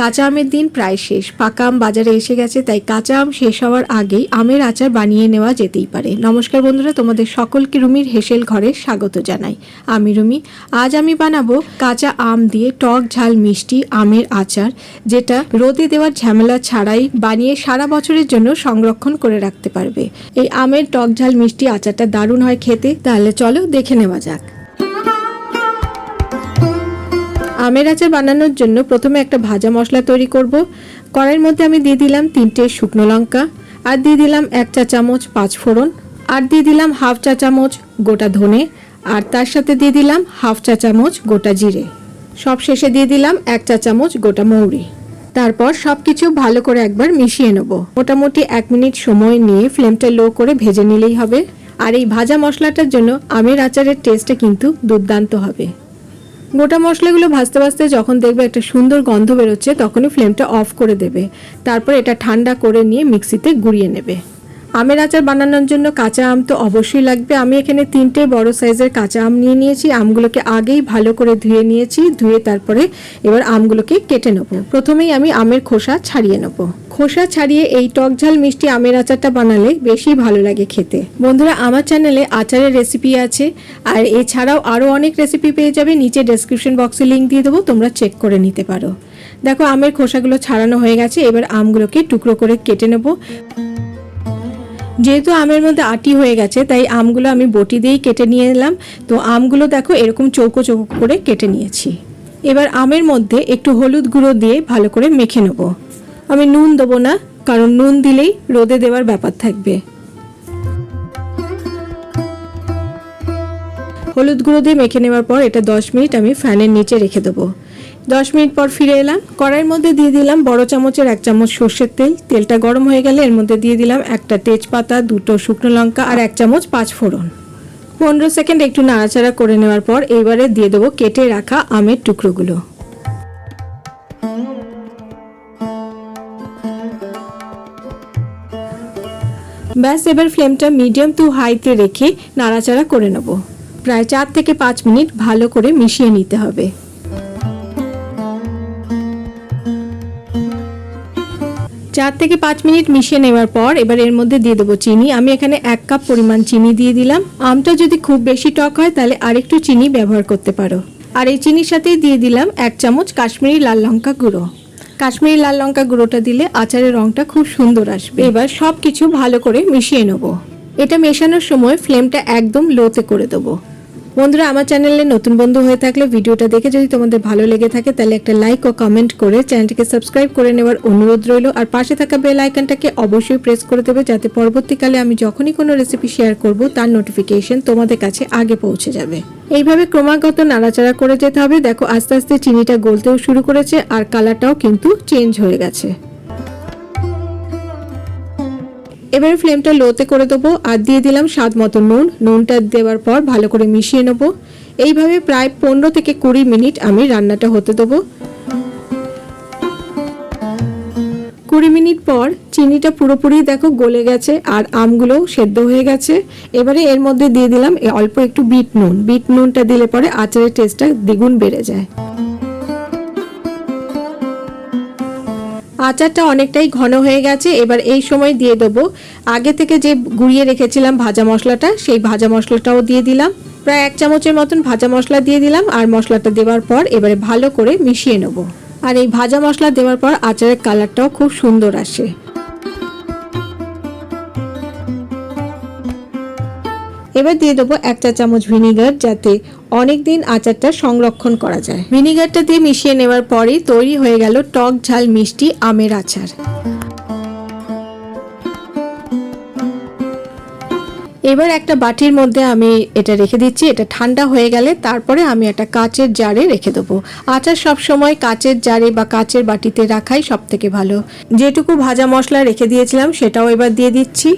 কাঁচা আমের দিন প্রায় শেষ। পাকা আম বাজারে এসে গেছে, তাই কাঁচা আম শেষ হওয়ার আগেই আমের আচার বানিয়ে নেওয়া যেতেই পারে। নমস্কার বন্ধুরা, তোমাদের সকলকে রুমির হেসেল ঘরে স্বাগত জানাই। আমি রুমি, আজ আমি বানাবো কাঁচা আম দিয়ে টক ঝাল মিষ্টি আমের আচার, যেটা রোদে দেওয়ার ঝামেলা ছাড়াই বানিয়ে সারা বছরের জন্য সংরক্ষণ করে রাখতে পারবে। এই আমের টক ঝাল মিষ্টি আচারটা দারুণ হয় খেতে, তাহলে চলো দেখে নেওয়া যাক। আমের আচার বানানোর জন্য প্রথমে একটা ভাজা মশলা তৈরি করব। কড়াইয়ের মধ্যে আমি দিয়ে দিলাম তিনটে শুকনো লঙ্কা, আর দিয়ে দিলাম এক চা চামচ পাঁচ ফোড়ন, আর দিয়ে দিলাম হাফ চা চামচ গোটা ধনে, আর তার সাথে দিয়ে দিলাম হাফ চা চামচ গোটা জিরে। সব শেষে দিয়ে দিলাম এক চা চামচ গোটা মৌরি। তারপর সব কিছু ভালো করে একবার মিশিয়ে নেব। মোটামুটি এক মিনিট সময় নিয়ে ফ্লেমটা লো করে ভেজে নিলেই হবে। আর এই ভাজা মশলাটার জন্য আমের আচারের টেস্টটা কিন্তু দুর্দান্ত হবে। গোটা মশলাগুলো ভাজতে ভাজতে যখন দেখবে একটা সুন্দর গন্ধ বেরোচ্ছে, তখনই ফ্লেমটা অফ করে দেবে। তারপর এটা ঠান্ডা করে নিয়ে মিক্সিতে গুঁড়িয়ে নেবে। আমের আচার বানানোর জন্য কাঁচা আম তো অবশ্যই লাগবে। আমি এখানে তিনটে বড় সাইজের কাঁচা আম নিয়ে নিয়েছি। আমগুলোকে আগেই ভালো করে ধুয়ে নিয়েছি। ধুয়ে তারপরে এবার আমগুলোকে কেটে নেব। প্রথমেই আমি আমের খোসা ছাড়িয়ে নেব। খোসা ছাড়িয়ে এই টক ঝাল মিষ্টি আমের আচারটা বানালে বেশি ভালো লাগে খেতে। বন্ধুরা, আমার চ্যানেলে আচারের রেসিপি আছে। আর এছাড়াও আরও অনেক রেসিপি পেয়ে যাবে। নিচে ডেসক্রিপশন বক্সে লিঙ্ক দিয়ে দেবো। তোমরা চেক করে নিতে পারো। দেখো, আমের খোসাগুলো ছাড়ানো হয়ে গেছে। এবার আমগুলোকে টুকরো করে কেটে নেব। যেহেতু আমের মধ্যে আটি হয়ে গেছে, তাই আমগুলো আমি বটি দিয়েই কেটে নিয়ে এলাম। তো আমগুলো দেখো এরকম চৌকো চৌকো করে কেটে নিয়েছি। এবার আমের মধ্যে একটু হলুদ গুঁড়ো দিয়ে ভালো করে মেখে নেব। আমি নুন দেবো না, কারণ নুন দিলেই রোদে দেওয়ার ব্যাপার থাকবে। হলুদ গুঁড়ো দিয়ে মেখে নেওয়ার পর এটা দশ মিনিট আমি ফ্যানের নিচে রেখে দেবো। দশ মিনিট পর ফিরে এলাম। কড়াইয়ের মধ্যে দিয়ে দিলাম বড় চামচের এক চামচ সর্ষের তেল। তেলটা গরম হয়ে গেলে এর মধ্যে দিয়ে দিলাম একটা তেজপাতা, দুটো শুকনো লঙ্কা আর এক চামচ পাঁচ ফোড়ন। পনেরো সেকেন্ড একটু নাড়াচাড়া করে নেওয়ার পর এবারে দিয়ে দেবো কেটে রাখা আমের টুকরোগুলো। ব্যাস, এবার ফ্লেমটা মিডিয়াম টু হাইতে রেখে নাড়াচাড়া করে নেব। প্রায় চার থেকে পাঁচ মিনিট ভালো করে মিশিয়ে নিতে হবে। চার থেকে পাঁচ মিনিট মিশিয়ে নেওয়ার পর এবার এর মধ্যে দিয়ে দেবো চিনি। আমি এখানে এক কাপ পরিমাণ চিনি দিয়ে দিলাম। আমটা যদি খুব বেশি টক হয়, তাহলে আরেকটু চিনি ব্যবহার করতে পারো। আর এই চিনির সাথেই দিয়ে দিলাম এক চামচ কাশ্মীরি লাল লঙ্কা গুঁড়ো। কাশ্মীরি লাল লঙ্কা গুঁড়োটা দিলে আচারের রংটা খুব সুন্দর আসবে। এবার সব কিছু ভালো করে মিশিয়ে নেব। এটা মেশানোর সময় ফ্লেমটা একদম লোতে করে দেবো। বন্ধুরা, আমার চ্যানেলে নতুন বন্ধু হয়ে থাকলে ভিডিওটা দেখে যদি তোমাদের ভালো লেগে থাকে, তাহলে একটা লাইক ও কমেন্ট করে চ্যানেলটিকে সাবস্ক্রাইব করে নেওয়ার অনুরোধ রইল। আর পাশে থাকা বেল আইকনটাকে অবশ্যই প্রেস করে দেবে, যাতে পরবর্তীকালে আমি যখনই কোনো রেসিপি শেয়ার করব, তার নোটিফিকেশন তোমাদের কাছে আগে পৌঁছে যাবে। এইভাবে ক্রমাগত নাড়াচাড়া করে যেতে হবে। দেখো, আস্তে আস্তে চিনিটা গলতেও শুরু করেছে, আর কালারটাও কিন্তু চেঞ্জ হয়ে গেছে। এবারে ফ্লেমটা লোতে করে দেবো আর দিয়ে দিলাম স্বাদ মতো নুন। নুনটা দেওয়ার পর ভালো করে মিশিয়ে নেব। এইভাবে প্রায় পনেরো থেকে কুড়ি মিনিট আমি রান্নাটা হতে দেবো। কুড়ি মিনিট পর চিনিটা পুরোপুরি দেখো গলে গেছে আর আমগুলোও সেদ্ধ হয়ে গেছে। এবারে এর মধ্যে দিয়ে দিলাম অল্প একটু বিট নুন। বিট নুনটা দিলে পরে আচারের টেস্টটা দ্বিগুণ বেড়ে যায়। আচারটা অনেকটাই ঘন হয়ে গেছে, এবার এই সময় দিয়ে দেবো। আগে থেকে যে গুঁড়িয়ে রেখেছিলাম ভাজা মশলাটা, সেই ভাজা মশলাটাও দিয়ে দিলাম। প্রায় এক চামচের মতন ভাজা মশলা দিয়ে দিলাম আর মশলাটা দেওয়ার পর এবারে ভালো করে মিশিয়ে নেব। আর এই ভাজা মশলা দেওয়ার পর আচারের কালারটাও খুব সুন্দর আসে। এবার দিয়ে দেবো এক চা চামচ ভিনিগার যাতে অনেক দিন আচারটা সংরক্ষণ করা যায়। ভিনিগারটা দিয়ে মিশিয়ে নেওয়ার পরেই তৈরি হয়ে গেল টক ঝাল মিষ্টি আমের আচার। এবার একটা বাটির মধ্যে আমি এটা রেখে দিচ্ছি, এটা ঠান্ডা হয়ে গেলে তারপরে আমি একটা কাচের জারে রেখে দেবো। আচার সব সময় কাচের জারে বা কাচের বাটিতে রাখাই সব থেকে ভালো। যেটুকু ভাজা মশলা রেখে দিয়েছিলাম সেটাও এবার দিয়ে দিচ্ছি।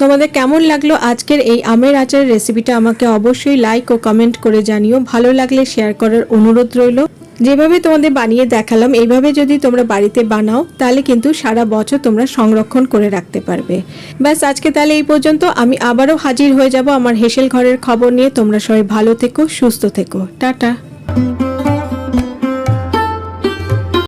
তোমাদের কেমন লাগল আজকের এই আমের আচারের রেসিপিটা আমাকে অবশ্যই লাইক ও কমেন্ট করে জানিও। ভালো লাগলে শেয়ার করার অনুরোধ রইল। যেভাবে তোমাদের বানিয়ে দেখালাম, এইভাবে যদি তোমরা বাড়িতে বানাও, তাহলে কিন্তু সারা বছর তোমরা সংরক্ষণ করে রাখতে পারবে। ব্যাস, আজকে তাহলে এই পর্যন্ত। আমি আবারও হাজির হয়ে যাব আমার হেসেল ঘরের খবর নিয়ে। তোমরা সবাই ভালো থেকো, সুস্থ থেকো। টাটা।